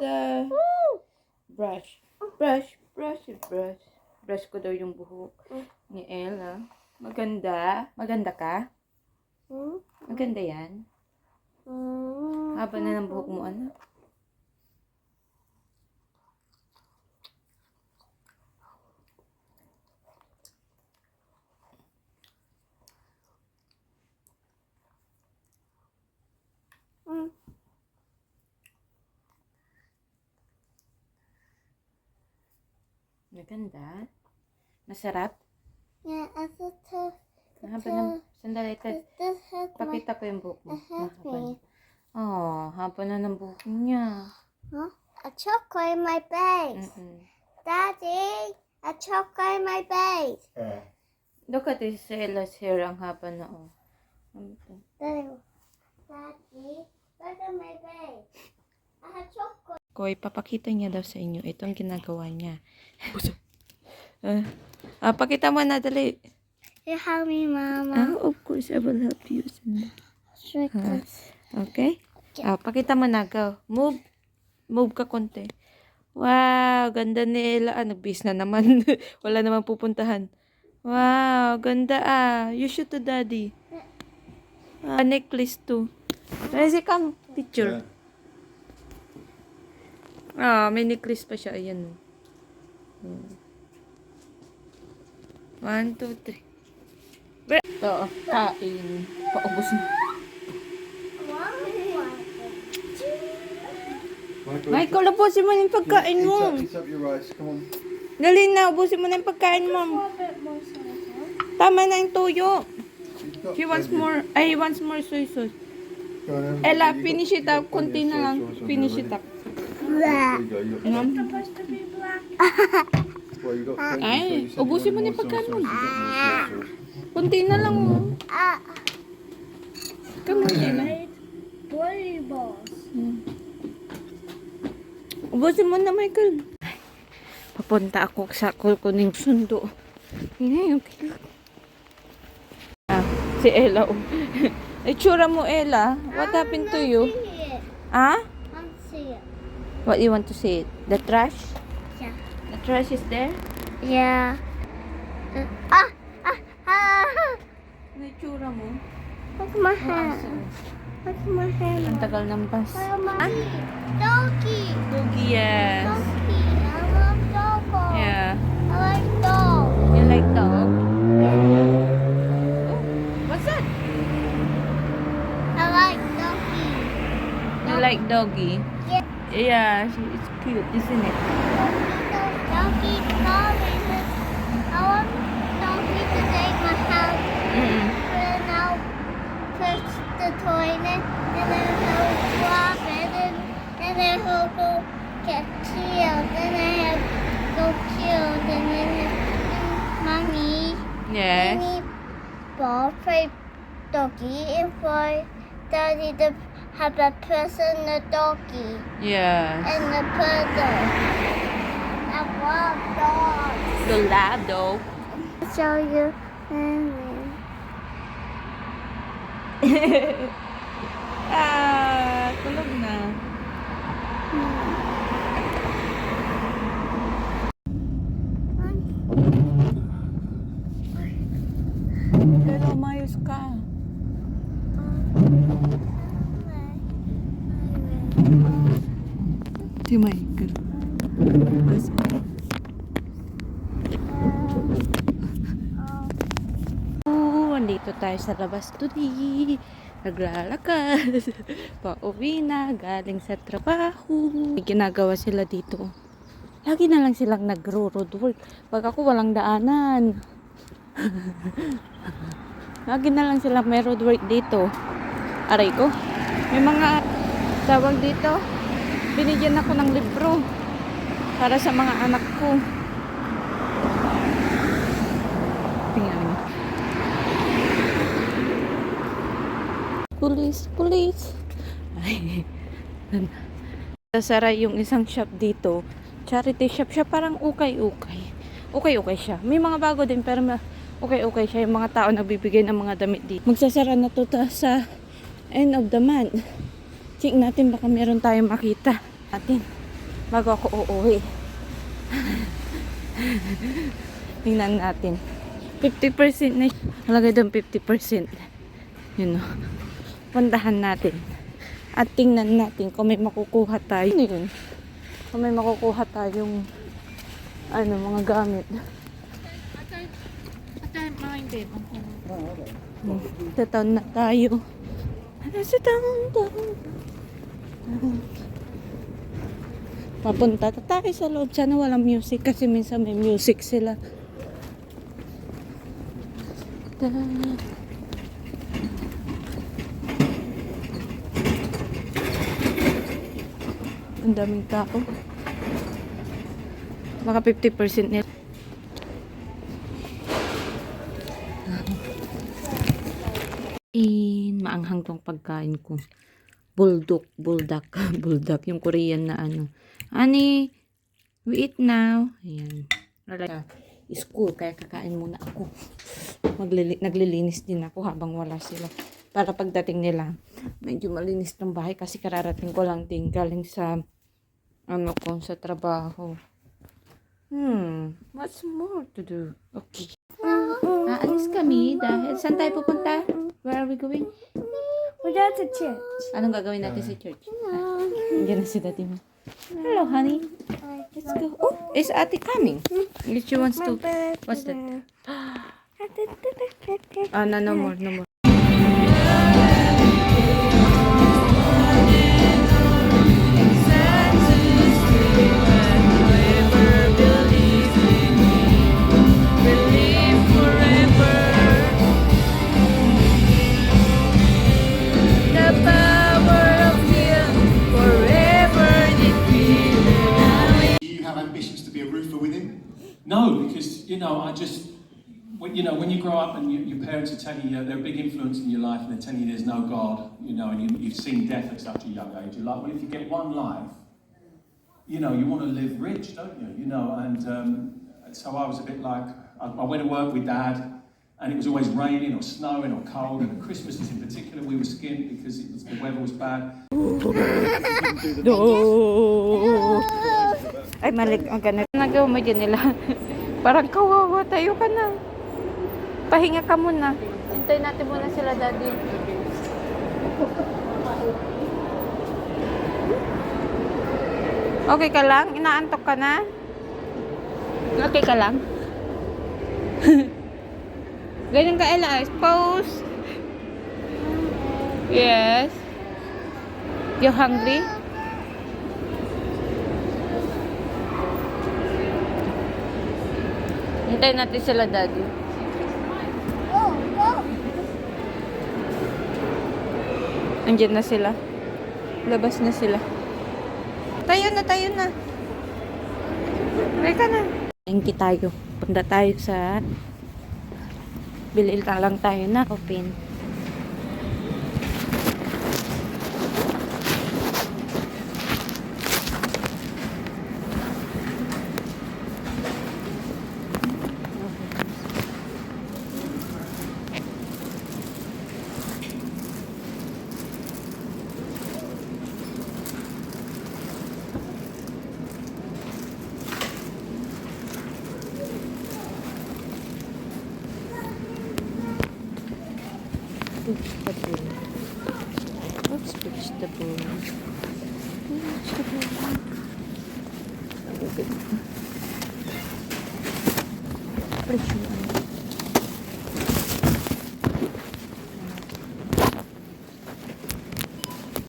the brush. Brush, brush, brush. Brush ko daw yung buhok ni Ella. Maganda. Maganda ka? Hmm? Maganda yan. Hmm. Haba na ng buhok mo, anak. Hmm. Maganda. Masarap. Yeah, I thought to, Haba ng... Sandali, ito. Pakita ko yung buhok mo. Mahaba. Oh, haba na ng buhok niya. Huh? A chocolate in my base. Mm-mm. Daddy, a chocolate in my base. Look at this Ella's hair. Ang haba na, oh. Daddy, Daddy, look at my base. I have chocolate. Koy, papakita niya daw sa inyo. Itong ginagawa niya. Ah, ah, pakita mo na, dali. You help me, Mama. Ah, of course, I will help you. Trick this. Okay? Ah, pakita mo na, go. Move. Move ka konti. Wow, ganda ni Ella. Ah, nagbis na naman. Wala naman pupuntahan. Wow, ganda ah. You shoot to daddy. Ah, necklace too. Kasi kang picture. Ah, may necklace pa siya. Ayan. Hmm. One, two, three. Ito, kain. Paubos na. Michael, ubusin mo na yung pagkain mo. Dali na, ubusin mo na yung pagkain mo. Tama na yung tuyo. He wants more, ay, he wants more soy sauce. Ella, finish it up. Kunti na lang. Finish it up. There you go. You've got Ma'am? plenty. Well, you've got plenty, Ay, so you you ubusin mo more pagkain mo. Kunti na lang. oh. Ah, Come on, Ella. bloody balls. Ubusin mo na, Michael. Papunta ako sa kukuning sundo. Ngayon, okay. Ah, si Ella. Oh. Itsura mo, Ella. What happened to you? Ah? See. What you want to say? The trash? Yeah. The trash is there? Yeah. Uh, ah, ah, ah. Ano itsura mo? My hand. Ang tagal ng bus. I? Doggy. Doggy, yes. Doggy. I love doggo. Yeah. I like dog. You like dog? Oh, what's that? I like doggy. You like doggy? Yeah. It's cute, isn't it? Doggy. I want doggy to take my house. Mm-mm. And I'll push the toilet, and then he'll drop it, and, and then he'll go get killed, and then he'll go killed, and then mommy, ball play doggy, and for daddy to have a person, the doggy, Yeah. and the puzzle. I love dogs. The lab dog. Show you. Ah, tulog na. Pero umayos ka. Si Michael. Oo, andito tayo sa labas today. Naglalakad. Pauwi na, galing sa trabaho. May ginagawa sila dito. Lagi na lang silang nagro-road work. Pag ako walang daanan. Lagi na lang silang may road work dito. Aray ko. May mga tawag dito. Binigyan ako ng libro para sa mga anak ko. Tingnan niyo. Police, police. Ay, Sasara yung isang shop dito. Charity shop siya, parang ukay-ukay. Ukay-ukay siya. May mga bago din, pero ukay-ukay siya. Yung mga tao nagbibigay ng mga damit dito. Magsasara na to ta sa end of the month. Check natin, baka meron tayong makita. Natin. bago ako uuwi. Tingnan natin. 50% na. Malagay doon 50%. Yun o. Puntahan natin. At tingnan natin kung may makukuha tayo. Ano yun? Kung may makukuha tayong ano, mga gamit. Hmm. Sa taon na tayo. Ano sa taon taon? Papunta ta tayo sa loob. Sana walang music kasi minsan may music sila. Ta- Ang daming tao. Baka 50% nila. In, maanghang tong pagkain ko. Bulldog, bulldog, bulldog. Yung Korean na ano. Ani, we eat now. Ayan. Alright. School, kaya kakain muna ako. Maglili naglilinis din ako habang wala sila. Para pagdating nila, medyo malinis ng bahay kasi kararating ko lang din galing sa ano ko, sa trabaho. Hmm, what's more to do? Okay. Aalis kami dahil saan tayo pupunta? Where are we going? Going to church. Anong gagawin natin sa church? Ah, Andiyan na si dati mo. Hello, honey. Let's go. Oh, is ate coming? If she wants to. What's that? Ah, no, no more, no more. You know, I just, you know, when you grow up and you, your parents are telling you they're a big influence in your life, and they're telling you there's no God, you know, and you, you've seen death at such a young age. You're like, well, if you get one life, you know, you want to live rich, don't you? You know, and um, so I was a bit like, I, I went to work with dad. And it was always raining or snowing or cold, and at Christmases in particular, we were skint because it was, the weather was bad. Do. Ay, malig ang nila. Parang kawawa tayo ka na. Pahinga ka muna. Hintay natin muna sila, daddy. Okay ka lang? Inaantok ka na? Okay ka lang? Ganun ka, Ella. Pose. Yes. You hungry? Hintayin natin sila, daddy. Go, go. Andiyan na sila. Labas na sila. Tayo na, tayo na. Teka na. Thank tayo. Punta tayo sa... Bilil lang tayo na open. Presyo.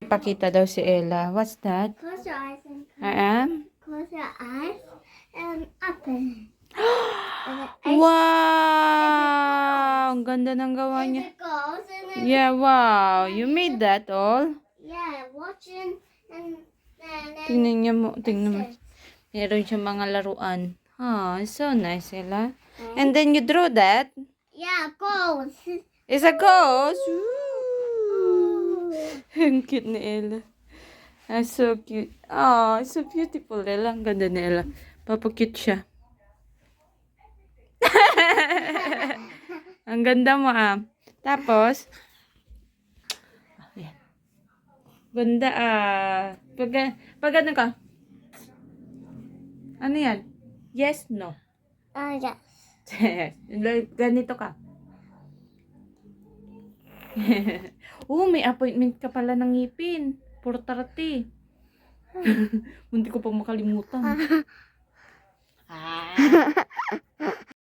Pakita daw si Ella. What's that? Close your eyes and I am? close your eyes and open. Wow! Ang ganda ng gawa niya. Yeah, wow. You made that all? yeah, watching and then then Tingnan niya mo. Tingnan mo. Meron siya mga laruan. Ah, so nice, Ella. And then you draw that. yeah, goes. It's a ghost. Ooh. Ang cute ni Ella. Ah, so cute. Ah, so beautiful, Ella. Ang ganda ni Ella. Papakute siya. Ang ganda mo, ah. Tapos, Ayan. Ganda, ah. Pag, pag ano ka? Ano yan? Yes, no. Ah, yes. Ganito ka. oh, may appointment ka pala ng ngipin. 4.30. Munti ko pang makalimutan.